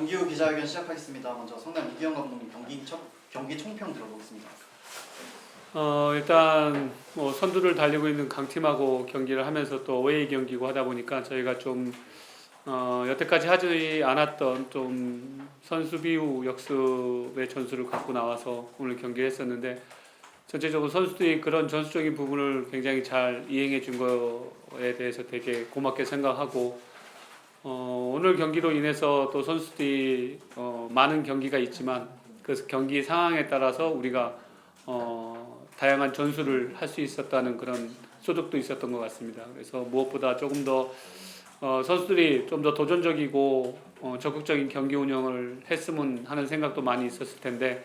경기 후 기자회견 시작하겠습니다. 먼저 성남 이기영 감독님 경기 첫 경기 총평 들어보겠습니다. 어 일단 뭐 선두를 달리고 있는 강팀하고 경기를 하면서 또 어웨이 경기고 하다 보니까 저희가 좀 어, 여태까지 하지 않았던 좀 선수 비우 역습의 전술을 갖고 나와서 오늘 경기를 했었는데 전체적으로 선수들이 그런 전술적인 부분을 굉장히 잘 이행해 준 거에 대해서 되게 고맙게 생각하고 어, 오늘 경기로 인해서 또 선수들이 어, 많은 경기가 있지만 그 경기 상황에 따라서 우리가 어, 다양한 전술을 할 수 있었다는 그런 소득도 있었던 것 같습니다. 그래서 무엇보다 조금 더 어, 선수들이 좀 더 도전적이고 어, 적극적인 경기 운영을 했으면 하는 생각도 많이 있었을 텐데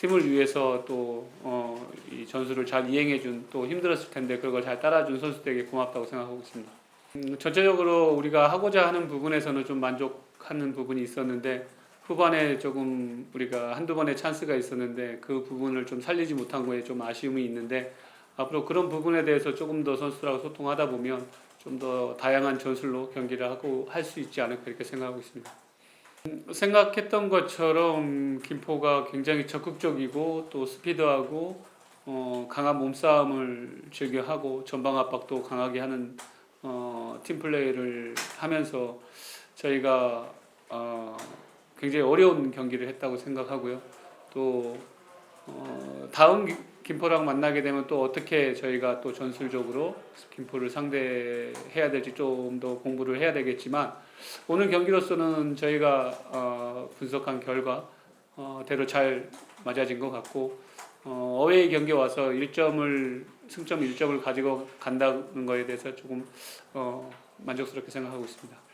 팀을 위해서 또 어, 이 전술을 잘 이행해준 또 힘들었을 텐데 그걸 잘 따라준 선수들에게 고맙다고 생각하고 있습니다. 음, 전체적으로 우리가 하고자 하는 부분에서는 좀 만족하는 부분이 있었는데 후반에 조금 우리가 한두 번의 찬스가 있었는데 그 부분을 좀 살리지 못한 거에 좀 아쉬움이 있는데 앞으로 그런 부분에 대해서 조금 더 선수들하고 소통하다 보면 좀 더 다양한 전술로 경기를 하고 할 수 있지 않을까 이렇게 생각하고 있습니다. 음, 생각했던 것처럼 김포가 굉장히 적극적이고 또 스피드하고 어, 강한 몸싸움을 즐겨하고 전방 압박도 강하게 하는 어, 팀 플레이를 하면서 저희가 어, 굉장히 어려운 경기를 했다고 생각하고요. 또 어, 다음 기- 김포랑 만나게 되면 또 어떻게 저희가 또 전술적으로 김포를 상대해야 될지 좀 더 공부를 해야 되겠지만 오늘 경기로서는 저희가 어, 분석한 결과 어, 대로 잘 맞아진 것 같고 어, 어웨이 경기 와서 1점을 승점 1점을 가지고 간다는 거에 대해서 조금 어, 만족스럽게 생각하고 있습니다.